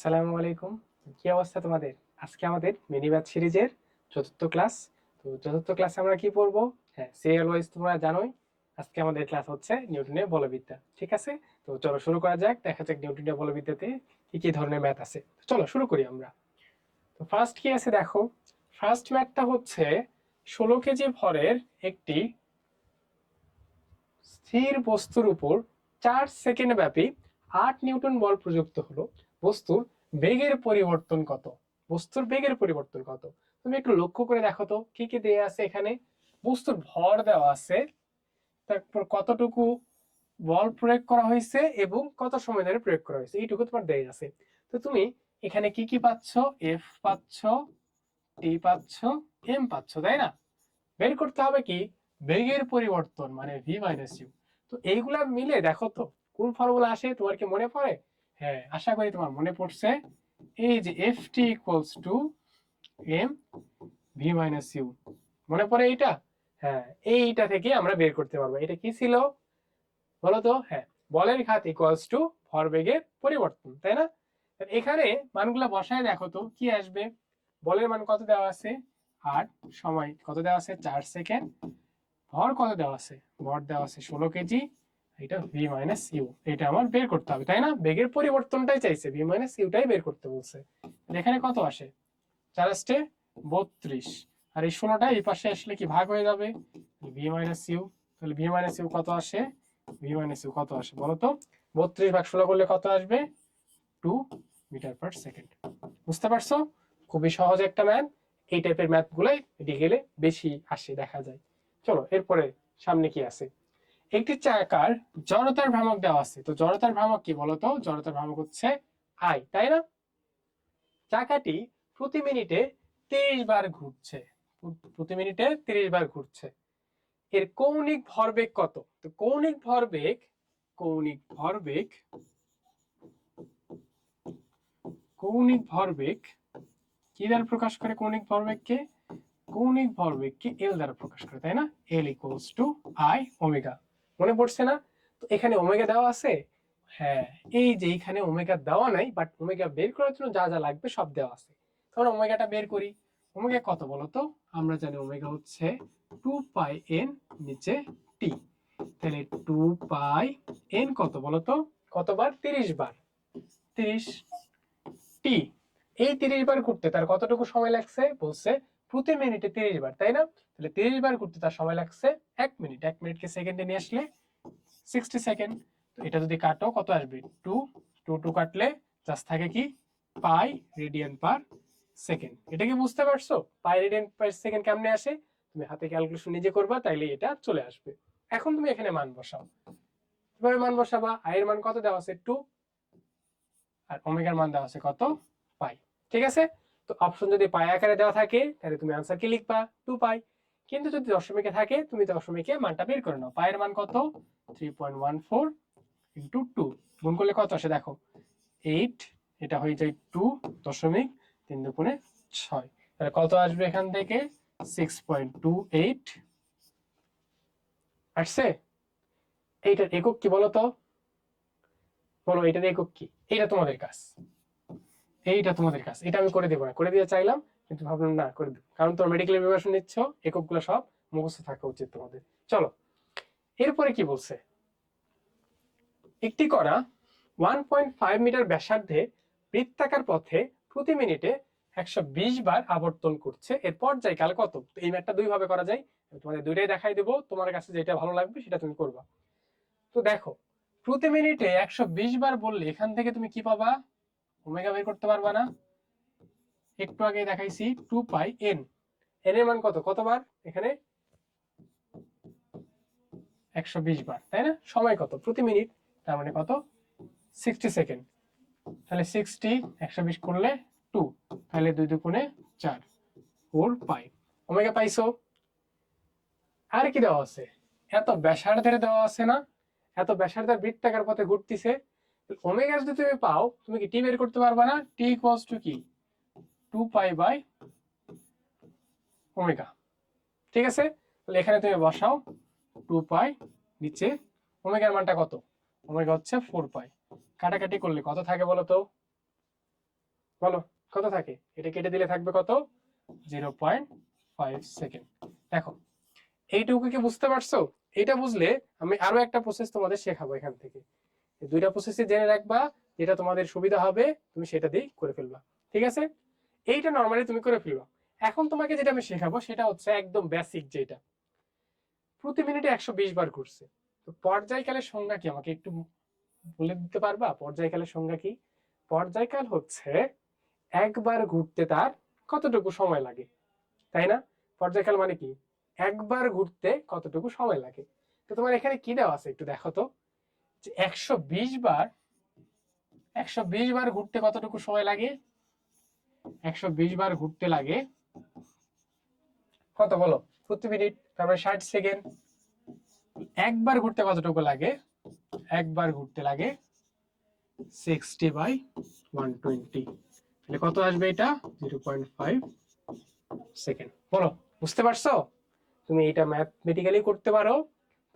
আসসালামু আলাইকুম। কি অবস্থা তোমাদের? আজকে আমাদের মিনিবাদ সিরিজের চতুর্থ ক্লাস তো চতুর্থ ক্লাসে আমরা কি পড়ব? হ্যাঁ সিরিয়াল ওয়াইজ তোমরা জানোই, আজকে আমাদের ক্লাস হচ্ছে নিউটনের বলবিদ্যা, ঠিক আছে? তো চলো শুরু করা যাক, দেখা যাক নিউটনের বলবিদ্যাতে কি কি ধরনের ম্যাথ আছে। চলো শুরু করি আমরা। তো ফার্স্ট কি আছে দেখো? ফার্স্ট ম্যাথটা হচ্ছে ষোলো কেজি ভরের একটি স্থির বস্তুর উপর চার সেকেন্ড ব্যাপী আট নিউটন বল প্রযুক্ত হলো। বস্তুর বেগের পরিবর্তন কত? বস্তুর বেগের পরিবর্তন কত? তুমি একটু লক্ষ্য করে দেখো তো, কি কি দেয়া আছে এখানে? বস্তুর ভর দেওয়া আছে, তারপর কতটুকু বল প্রয়োগ করা হয়েছে এবং কত সময় ধরে প্রয়োগ করা হয়েছে? এইটুকু তোমার দেয়া আছে। তো তুমি এখানে কি কি পাচ্ছ? এফ পাচ্ছ টি পাচ্ছ এম পাচ্ছ, তাই না? বের করতে হবে কি? বেগের পরিবর্তন মানে ভি মাইনাস ইউ তো এইগুলা মিলে দেখো তো, কোন ফর্মুলা আসে? তোমার কি মনে পড়ে? হ্যাঁ আশা করি তোমার মনে পড়ছে। এই যে F T equals to M V minus U মনে পড়ে এইটা? হ্যাঁ এইটা থেকে আমরা বের করতে পারব। এটা কি ছিল? বলো তো হ্যাঁ বলের ঘাত ইকুয়ালস টু ভরবেগের পরিবর্তন, তাই না? এখানে মানগুলা বসায় দেখো তো, কি আসবে? বলের মান কত দেওয়া আছে? আট সময় কত দেওয়া আছে? চার সেকেন্ড। ভর কত দেওয়া আছে? ভর দেওয়া আছে ষোলো কেজি। এটা ভি মাইনাস ইউ এটা আমার বের করতে হবে, তাই না? বেগের পরিবর্তনটাই চাইছে ভি মাইনাস ইউটাই বের করতে বলছে। এখানে কত আসে? চার আসতে বত্রিশ। আর এই ষোলোটা এই পাশে আসলে কি ভাগ হয়ে যাবে? ভি মাইনাস ইউ তাহলে ভি মাইনাস ইউ কত আসে? ভি মাইনাস ইউ কত আসে বলো তো বত্রিশ ভাগ ষোলো করলে কত আসবে? টু মিটার পার সেকেন্ড বুঝতে পারছ? খুবই সহজ একটা ম্যাথ এই টাইপের ম্যাথ গুলাই গেলে বেশি আসে, দেখা যায়। চলো, এরপরে সামনে কি আছে? একটি চাকার জড়তার ভ্রামক দেওয়া আছে। তো জড়তার ভ্রামক কি বলতো? জড়তার ভ্রামক হচ্ছে আই তাই না? চাকাটি প্রতি মিনিটে তিরিশ বার ঘুরছে। প্রতি মিনিটে তিরিশ বার ঘুরছে। এর কৌণিক ভরবেগ কত? তো কৌণিক ভরবেগ কৌণিক ভরবেগ কৌণিক ভরবেগ কি দ্বারা প্রকাশ করে কৌণিক ভরবেগকে? কৌণিক ভরবেগকে এল দ্বারা প্রকাশ করে, তাই না? L equals to I omega মনে পড়ছে না? তো এখানে ওমেগা দেওয়া আছে। হ্যাঁ এই যে এখানে ওমেগা দেওয়া নাই বাট ওমেগা বের করার জন্য যা যা লাগবে সব দেওয়া আছে। আমরা ওমেগাটা বের করি। ওমেগা কত বলো তো আমরা জানি ওমেগা হচ্ছে টু পাই এন নিচে টি। তাহলে টু পাই এন কত বলো তো কতবার? তিরিশ বার। তিরিশ টি। এই তিরিশ বার করতে তার কতটুকু সময় লাগছে? বলছে প্রতি মিনিটে তিরিশ বার, তাই না? তাহলে তিরিশ বার করতে তার সময় লাগছে এক মিনিট। এক মিনিটকে সেকেন্ডে নিয়ে আসলে সিক্সটি সেকেন্ড তো এটা যদি কাটো, কত আসবে? টু টু টু কাটলে জাস্ট থাকে কি? পাই রেডিয়ান পার সেকেন্ড এটা কি বুঝতে পারছ? পাই রেডিয়ান পার সেকেন্ড কেমনে আসে? তুমি হাতে ক্যালকুলেশন নিজে করবা, তাইলে এটা চলে আসবে। এখন তুমি এখানে মান বসাও। কীভাবে মান বসাবা আই এর মান কত দেওয়া আছে? টু আর ওমেগার মান দেওয়া আছে কত? পাই ঠিক আছে? তো অপশন যদি পাই আকারে দেওয়া থাকে, তাহলে তুমি আনসার কি লিখবা? টু পাই কিন্তু যদি দশমিকে থাকে, তুমি দশমিকে মানটা বের করে নাও। পায়ের মান কত? Three point one four into two করলে কত আসে? দেখো এইট এটা হয়ে যায় টু দশমিক তিন দুগুণে ছয়। তাহলে কত আসবে এখান থেকে? সিক্স পয়েন্ট টু এইট আসছে? এইটার একক কি বলো তো বলো এটার একক কি? এটা তোমাদের কাজ। এইটা তোমাদের কাজ। এটা আমি করে দেবো না। করে দিয়ে চাইলাম, কিন্তু ভাবলাম, না, করে দেবো কারণ তোমার মেডিকেল প্রিপারেশন নিচ্ছ, এককগুলো সব মুখস্থ থাকা উচিত তোমাদের। চলো, এরপরে কি বলছে? একটি করা ওয়ান পয়েন্ট ফাইভ মিটার ব্যাসার্ধে বৃত্তাকার পথে প্রতি মিনিটে একশো বিশ বার আবর্তন করছে। এর পর্যায়কাল কত? এই ম্যাটটা দুই ভাবে করা যায়। তোমাদের দুইটাই দেখাই দেবো। তোমার কাছে যেটা ভালো লাগবে, সেটা তুমি করবা। তো দেখো, প্রতি মিনিটে একশো বিশ বার বললে এখান থেকে তুমি কি পাবা? ওমেগা বের করতে পারবা না। একটু আগে দেখাইছি টু পাই এন এন এর মান কত? কতবার? এখানে? একশো বিশ বার, তাই না? সময় কত? প্রতি মিনিট, তার মানে কত? সিক্সটি সেকেন্ড তাহলে সিক্সটি একশো বিশ করলে টু তাহলে দুই দুগুণে চার ফোর পাই ওমেগা পাইছো? আর কি দেওয়া আছে? এত ব্যাসার্ধের দেওয়া আছে না? এত ব্যাসার্ধের বৃত্তাকার পথে ঘুরতিছে ওমেগা যদি তুমি পাও, তুমি কি টি বের করতে না? টি ইকুয়ালস টু কি? Two pi by omega. ঠিক আছে? তাহলে এখানে তুমি বসাও টু পাই নিচে। ওমেগার মানটা কত? ওমেগা হচ্ছে ফোর পাই কাটাকাটি করলে কত থাকে বলো তো? বলো, কত থাকে? এটা কেটে দিলে থাকবে কত? জিরো পয়েন্ট ফাইভ সেকেন্ড দেখো, এইটুকু কি বুঝতে পারছ? এটা বুঝলে আমি আরও একটা প্রসেস তোমাদের শেখাবো এখান থেকে। দুইটা প্রসেসে জেনে রাখবা, যেটা তোমাদের সুবিধা হবে, তুমি সেটা দিয়ে করে ফেলবা। ঠিক আছে? এইটা নর্মালি তুমি করে ফেলবা। এখন তোমাকে যেটা আমি শেখাবো, সেটা হচ্ছে একদম বেসিক যেটা। প্রতি মিনিটে একশো বিশ বার ঘুরছে তো পর্যায়কালের সংজ্ঞা কি? আমাকে একটু বলে দিতে পারবা? পর্যায়কালের সংজ্ঞা কি? পর্যায়কাল হচ্ছে একবার ঘুরতে তার কতটুকু সময় লাগে। তাই না? পর্যায়কাল মানে কি? একবার ঘুরতে কতটুকু সময় লাগে। তো তোমার এখানে কি দেওয়া আছে একটু দেখো তো। যে একশো বিশ বার, একশো বিশ বার ঘুরতে কতটুকু সময় লাগে? একশো বিশ বার ঘুরতে লাগে। কত বলো? প্রতি মিনিট তারপরে ষাট সেকেন্ড। একবার ঘুরতে কতটুকু লাগে? একবার ঘুরতে লাগে সিক্সটি বাই ওয়ান টোয়েন্টি তাহলে কত আসবে এটা? Zero point five second. বলো, বুঝতে পারছ? তুমি এইটা ম্যাথমেটিক্যালি করতে পারো।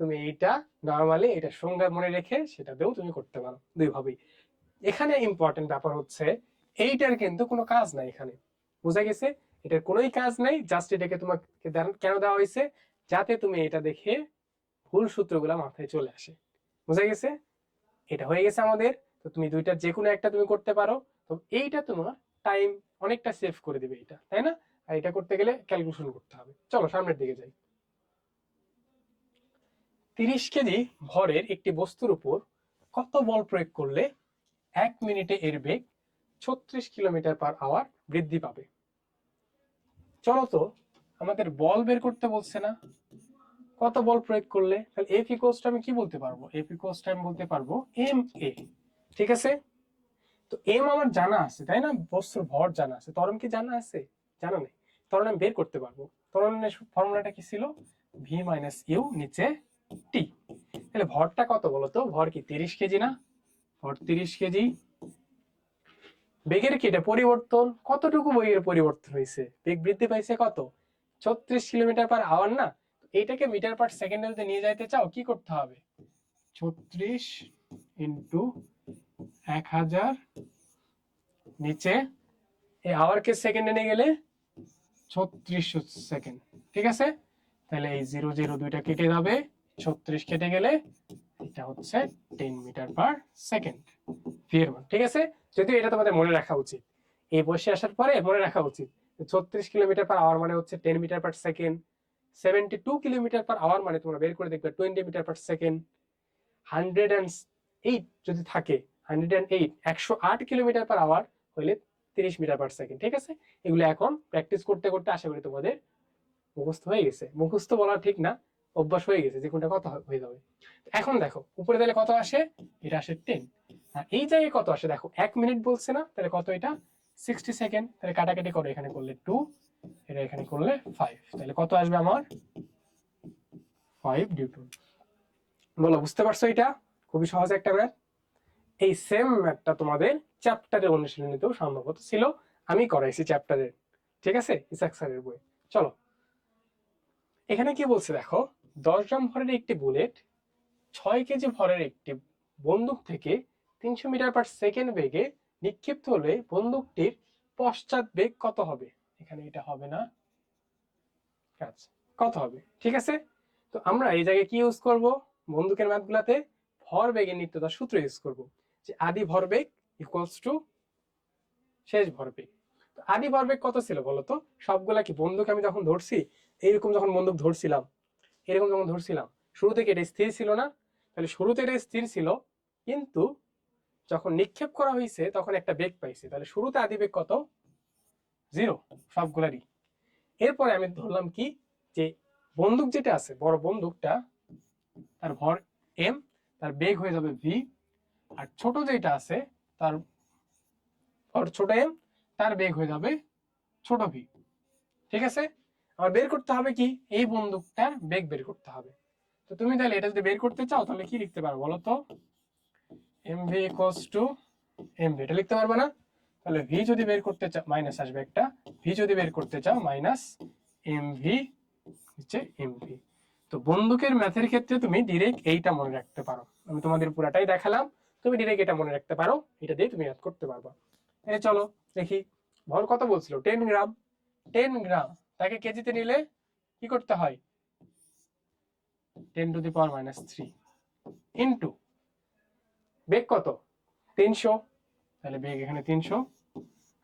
তুমি এইটা নর্মালি এটা সংজ্ঞা মনে রেখে সেটাতেও তুমি করতে পারো দুই ভাবেই এখানে ইম্পর্টেন্ট ব্যাপার হচ্ছে, এইটার কিন্তু কোনো কাজ নাই এখানে। বোঝা গেছে? এটার কোনোই কাজ নাই জাস্ট এটাকে তোমাকে কেন দেওয়া হয়েছে? যাতে তুমি এটা দেখে ভুল সূত্রগুলা মাথায় চলে আসে। বোঝা গেছে? এটা হয়ে গেছে আমাদের, তো তুমি দুইটা যে কোনো একটা তুমি করতে পারো। তো এইটা তোমার টাইম অনেকটা সেভ করে দিবে এটা, তাই না? আর এটা করতে গেলে ক্যালকুলেশন করতে হবে। চলো সামনের দিকে যাই। তিরিশ কেজি ভরের একটি বস্তুর উপর কত বল প্রয়োগ করলে এক মিনিটে এর বেগ ছত্রিশ কিলোমিটার পার আওয়ার বৃদ্ধি পাবে? চলো তো, আমাদের বল বের করতে বলছে না। কত বল প্রয়োগ করলে? তাহলে এফ ইকোসটা আমি কি বলতে পারব? এফ ইকোসটা আমি বলতে পারব এম এ ঠিক আছে? তো এম আমার জানা আছে, তাই না? বস্তুর ভর জানা আছে। ত্বরণ কি জানা আছে? জানা নেই। ত্বরণ আমি বের করতে পারব। ত্বরণের ফর্মুলাটা কি ছিল? ভি মাইনাস ইউ নিচে টি তাহলে ভরটা কত বলতো? ভর কি তিরিশ কেজি না? ভর তিরিশ কেজি। বেগের কি এটা পরিবর্তন? কতটুকু বেগের পরিবর্তন হয়েছে? বেগ বৃদ্ধি পাইছে কত? ছত্রিশ কিলোমিটার পার আওয়ার না? এইটাকে মিটার পার সেকেন্ডে নিয়ে যাইতে চাও, কি করতে হবে? ছত্রিশ ইন্টু এক হাজার নিচে এই আওয়ারকে সেকেন্ডে নিয়ে গেলে ছত্রিশ সেকেন্ড ঠিক আছে? তাহলে এই জিরো জিরো দুইটা কেটে যাবে। ছত্রিশ কেটে গেলে এটা হচ্ছে টেন মিটার পার সেকেন্ড ভিএর মান ঠিক আছে? যদিও এটা তোমাদের মনে রাখা উচিত। এই বসে আসার পরে মনে রাখা উচিত ছত্রিশ কিলোমিটার পার আওয়ার মানে হচ্ছে ten metre per second seventy two kilometre per hour মানে তোমরা বের করে দেখবে twenty metre per second hundred and eight যদি থাকে হান্ড্রেড অ্যান্ড এইট একশো আট কিলোমিটার পার আওয়ার হইলে তিরিশ মিটার পার সেকেন্ড ঠিক আছে? এগুলো এখন প্র্যাকটিস করতে করতে আশা করি তোমাদের মুখস্থ হয়ে গেছে। মুখস্থ বলা ঠিক না। অভ্যাস হয়ে গেছে, যে কোনটা কত হয়ে যাবে। এখন দেখো, উপরে তাহলে কত আসে? এটা আসে টেন আর এই জায়গায় কত আসে? দেখো, এক মিনিট বলছে না, তাহলে কত এটা? সিক্সটি সেকেন্ড তাহলে কাটাকাটি করো, এখানে করলে টু এটা এখানে করলে ফাইভ তাহলে কত আসবে আমার? ফাইভ নিউটন বলো, বুঝতে পারছ এটা? খুবই সহজ একটা ম্যাথ এই সেম ম্যাথটা তোমাদের চ্যাপ্টারের অনুশীলনীতেও সম্ভবত ছিল। আমি করাইছি চ্যাপ্টারের ঠিক আছে? ইসাক স্যারের বই। চলো। এখানে কি বলছে, দেখো? দশ গ্রাম ভরের একটি বুলেট, ছয় কেজি ভরের একটি বন্দুক থেকে তিনশো মিটার পার সেকেন্ড বেগে নিক্ষিপ্ত হলে বন্দুকটির পশ্চাৎ বেগ কত হবে? এখানে এটা হবে না। আচ্ছা কত হবে? ঠিক আছে? তো আমরা এই জায়গায় কি ইউজ করব? বন্দুকের ম্যাথগুলাতে ভর বেগের নিত্যতার সূত্র ইউজ করব। যে আদি ভরবেগ ইকুয়ালস টু শেষ ভরবেগ তো আদি ভরবেগ কত ছিল বলতো? সবগুলা কি বন্দুক আমি যখন ধরছি, এইরকম যখন বন্দুক ধরছিলাম এরকম যখন ধরছিলাম, শুরু থেকে এটা স্থির ছিল না, তাহলে শুরুতে এটা স্থির ছিল, কিন্তু যখন নিক্ষেপ করা হয়েছে, তখন একটা বেগ পাইছে, তাহলে শুরুতে আদি বেগ কত? জিরো সবগুলারই। এরপরে আমি ধরলাম কি? যে বন্দুক যেটা আছে, বড় বন্দুকটা, তার ভর এম তার বেগ হয়ে যাবে ভি আর ছোট যেটা আছে, তার ভর ছোট এম তার বেগ হয়ে যাবে ছোট ভি ঠিক আছে? আমার বের করতে হবে কি? এই বন্দুকটার বেগ বের করতে হবে। তো তুমি তাহলে এটা যদি বের করতে চাও, তাহলে কি লিখতে পারো বলো তো? M V two M V এটা লিখতে পারবে না? তাহলে ভি যদি বের করতে চাও মাইনাস আসবে একটা। ভি যদি বের করতে চাও মাইনাস এম ভি হচ্ছে এম ভি তো বন্দুকের ম্যাথের ক্ষেত্রে তুমি ডিরেক্ট এইটা মনে রাখতে পারো। আমি তোমাদের পুরাটাই দেখালাম। তুমি ডিরেক্ট এটা মনে রাখতে পারো। এটা দিয়ে তুমি ম্যাথ করতে পারবা। এই চলো দেখি। ভর কত বলছিল? টেন গ্রাম টেন গ্রাম তাকে কেজিতে নিলে কি করতে হয়? Ten to the power minus three into বেগ কত? তিনশো। তাহলে বেগ এখানে তিনশো।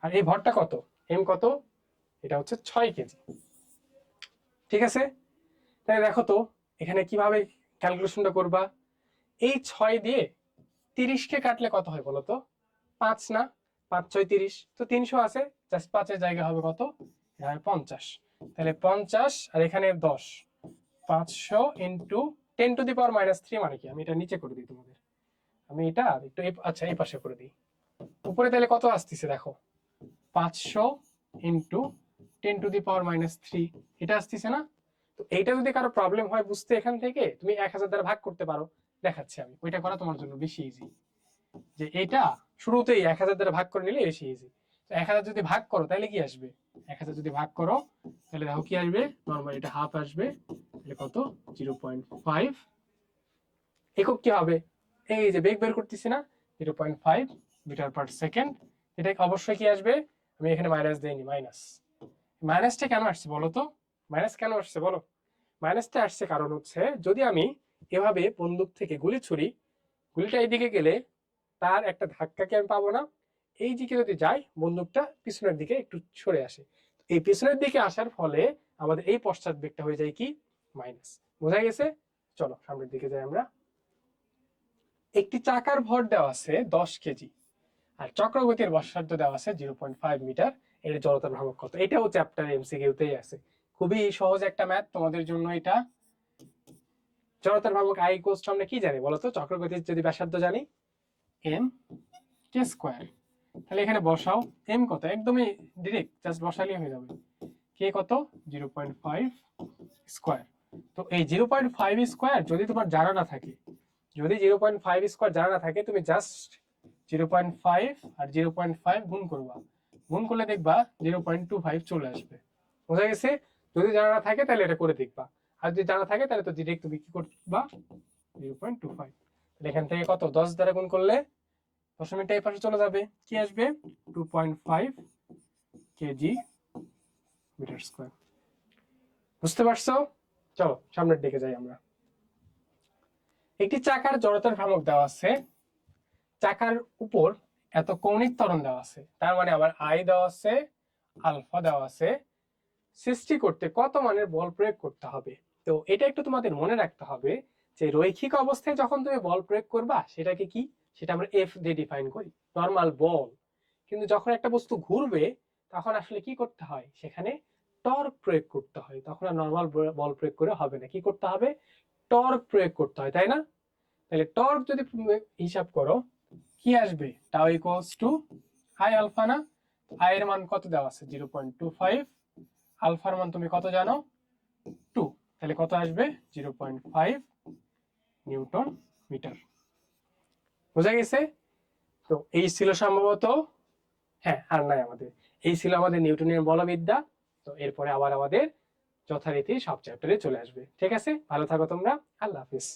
আর এই ভরটা কত? এম কত? এটা হচ্ছে ছয় কেজি। ঠিক আছে? তাহলে দেখো তো, এখানে কীভাবে ক্যালকুলেশনটা করবা? এই ছয় দিয়ে তিরিশকে কাটলে কত হয় বলো তো? পাঁচ না? পাঁচ ছয় তিরিশ। তো তিনশো আছে জাস্ট পাঁচের জায়গা হবে কত? এটা হবে পঞ্চাশ। তাহলে পঞ্চাশ, আর এখানে দশ। পাঁচশো into ten to the power minus three মানে কি? আমি এটা নিচে করে দিই তোমাদের। আমি এটা একটু আচ্ছা এই পাশে করে দিই। উপরে তাহলে কত আসতেছে দেখো? পাঁচশো into ten to the power minus three এটা আসতেছে না? তো এইটা যদি কারও প্রবলেম হয় বুঝতে এখান থেকে, তুমি এক হাজার দ্বারা ভাগ করতে পারো। দেখাচ্ছি আমি। ওইটা করা তোমার জন্য বেশি ইজি যে এটা শুরুতেই এক হাজার দ্বারা ভাগ করে নিলে বেশি ইজি এক হাজার যদি ভাগ করো, তাহলে কি আসবে? এক হাজার যদি ভাগ করো, তাহলে দেখো কি আসবে? নর্মাল এটা হাফ আসবে। তাহলে কত? জিরো পয়েন্ট ফাইভ একক কি হবে? এই যে বেগ বের করতেছি না zero point five metre per second এটা অবশ্যই কি আসবে? আমি এখানে মাইনাস দেইনি মাইনাস মাইনাসটা কেন আসছে বলো তো? মাইনাস কেন আসছে বলো? মাইনাসটা আসছে কারণ হচ্ছে, যদি আমি এভাবে বন্দুক থেকে গুলি ছুরি, গুলিটা এইদিকে গেলে তার একটা ধাক্কাকে আমি পাবো না। এই দিকে যদি যাই, বন্দুকটা পিছনের দিকে একটু সরে আসে। এই পিছনের দিকে আসার ফলে আমাদের এই পশ্চাৎ বেগটা হয়ে যায় কি? মাইনাস। বোঝা গেছে? চলো, সামনের দিকে যাই আমরা। একটি চাকার ভর দেওয়া আছে দশ কেজি আর চক্রগতির বর্ষার্ধ দেওয়া আছে জিরো পয়েন্ট ফাইভ মিটার। এর জড়তার ভ্রামক কত? এটাও চ্যাপ্টার এমসিকিউতেই আছে। খুবই সহজ একটা ম্যাথ তোমাদের জন্য এটা। জড়তার ভ্রামক আই কোস্ট আমরা কি জানি বলতো? চক্রগতির যদি ব্যাসার্ধ জানি এম কে স্কোয়ার তাহলে এখানে বসাও এম কত? একদমই ডিরেক্ট জাস্ট বসালেই হয়ে যাবে। কে কত? জিরো পয়েন্ট ফাইভ স্কোয়ার তো এই জিরো পয়েন্ট ফাইভ স্কোয়ার যদি তোমার জানা না থাকে, যদি জিরো পয়েন্ট ফাইভ স্কোয়ার জানা না থাকে, তুমি জাস্ট জিরো পয়েন্ট ফাইভ আর জিরো পয়েন্ট ফাইভ গুণ করবা। গুণ করলে দেখবা জিরো পয়েন্ট টু ফাইভ চলে আসবে। বোঝা গেছে? যদি জানা না থাকে, তাহলে এটা করে দেখবা। আর যদি জানা থাকে, তাহলে তো ডিরেক্ট তুমি কি করবা? জিরো পয়েন্ট টু ফাইভ তাহলে এখান থেকে কত? দশ দ্বারা গুণ করলে দশমিকটা এই পাশে চলে যাবে। কি আসবে? Two point five kg metre square বুঝতে পারছ? চলো, সামনের দিকে যাই আমরা। একটি চাকার জড়তার ভ্রামক দেওয়া আছে। চাকার উপর এত কৌণিক ত্বরণ দেওয়া আছে। তার মানে আমার আই দেওয়া আছে আলফা দেওয়া আছে। সৃষ্টি করতে কত মানের বল প্রয়োগ করতে হবে? তো এটা একটু তোমাদের মনে রাখতে হবে যে রৈখিক অবস্থায় যখন তুমি বল প্রয়োগ করবা, সেটাকে কি? সেটা আমরা এফ দিয়ে ডিফাইন করি। নর্মাল বল কিন্তু যখন একটা বস্তু ঘুরবে, তখন আসলে কি করতে হয়? সেখানে টর্ক প্রয়োগ করতে হয়। তখন আর নর্মাল বল প্রয়োগ করে হবে না। কি করতে হবে? টর্ক প্রয়োগ করতে হয়, তাই না? তাহলে টর্ক যদি হিসাব করো, কি আসবে? Tau equals to I alpha না? আই এর মান কত দেওয়া আছে? জিরো পয়েন্ট টু ফাইভ আলফার মান তুমি কত জানো? টু তাহলে কত আসবে? Zero point five newton metre. বোঝা গেছে? তো এই ছিল সম্ভবত হ্যাঁ আর নাই আমাদের। এই ছিল আমাদের নিউটনের বলবিদ্যা। তো এরপরে আবার আমাদের যথারীতি সব চ্যাপ্টারে চলে আসবে। ঠিক আছে? ভালো থাকো তোমরা। আল্লাহ হাফিজ।